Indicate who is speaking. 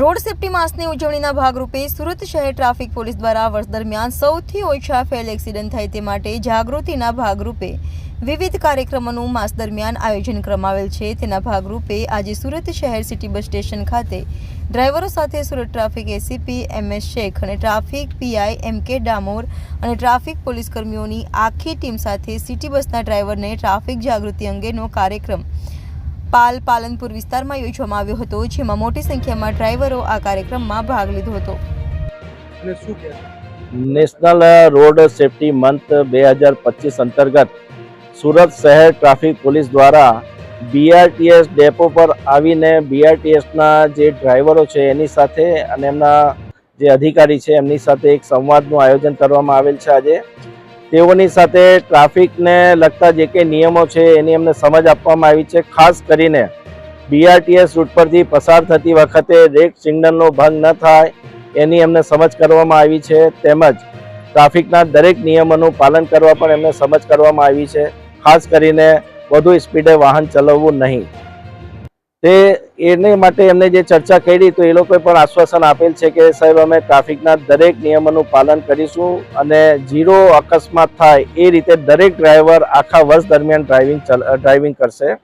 Speaker 1: Road safety માસની ઉજવણીના ભાગરૂપે સુરત શહેર ટ્રાફિક પોલીસ દ્વારા વર્ષ દરમિયાન સૌથી ઓછા ફેલ એક્સિડન્ટ થાય તે માટે જાગૃતિના ભાગરૂપે વિવિધ કાર્યક્રમોનું માસ દરમિયાન આયોજન કરવામાં છે. તેના ભાગરૂપે આજે સુરત શહેર સિટી બસ સ્ટેશન ખાતે ડ્રાઈવરો સાથે Surat traffic ACP M S Shaikh અને ટ્રાફિક પીઆઈ, એમ કે ડામોર અને ટ્રાફિક પોલીસ કર્મીઓની આખી ટીમ સાથે સિટી બસના ડ્રાઈવરને ટ્રાફિક જાગૃતિ અંગેનો કાર્યક્રમ પાલ પાલનપુર વિસ્તારમાં યોજવામાં આવ્યો હતો જેમાં મોટી સંખ્યામાં ડ્રાઈવરો આ કાર્યક્રમમાં ભાગ લીધો હતો.
Speaker 2: નેશનલ રોડ સેફટી મંથ બે હજાર પચીસ અંતર્ગત સુરત શહેર ટ્રાફિક પોલીસ દ્વારા બીઆરટીએસ ડેપો પર આવીને બીઆરટીએસના જે ડ્રાઈવરો છે એની સાથે અને એમના જે અધિકારી છે એમની સાથે એક સંવાદનું આયોજન કરવામાં આવેલ છે આજે. તેઓની સાથે ટ્રાફિકને લગતા જે કંઈ નિયમો છે એની અમને સમજ આપવામાં આવી છે. ખાસ કરીને બીઆરટીએસ રૂટ પરથી પસાર થતી વખતે રેડ સિગ્નલનો ભંગ ન થાય એની એમને સમજ કરવામાં આવી છે. તેમજ ટ્રાફિકના દરેક નિયમોનું પાલન કરવા પણ એમને સમજ કરવામાં આવી છે. ખાસ કરીને વધુ સ્પીડે વાહન ચલાવવું નહીં. તે એને માટે એમને જે ચર્ચા કરી, તો એ લોકોએ પણ આશ્વાસન આપેલ છે કે સાહેબ, અમે ટ્રાફિકના દરેક નિયમોનું પાલન કરીશું અને ઝીરો અકસ્માત થાય એ રીતે દરેક ડ્રાઈવર આખા વર્ષ દરમિયાન ડ્રાઇવિંગ ડ્રાઇવિંગ કરશે.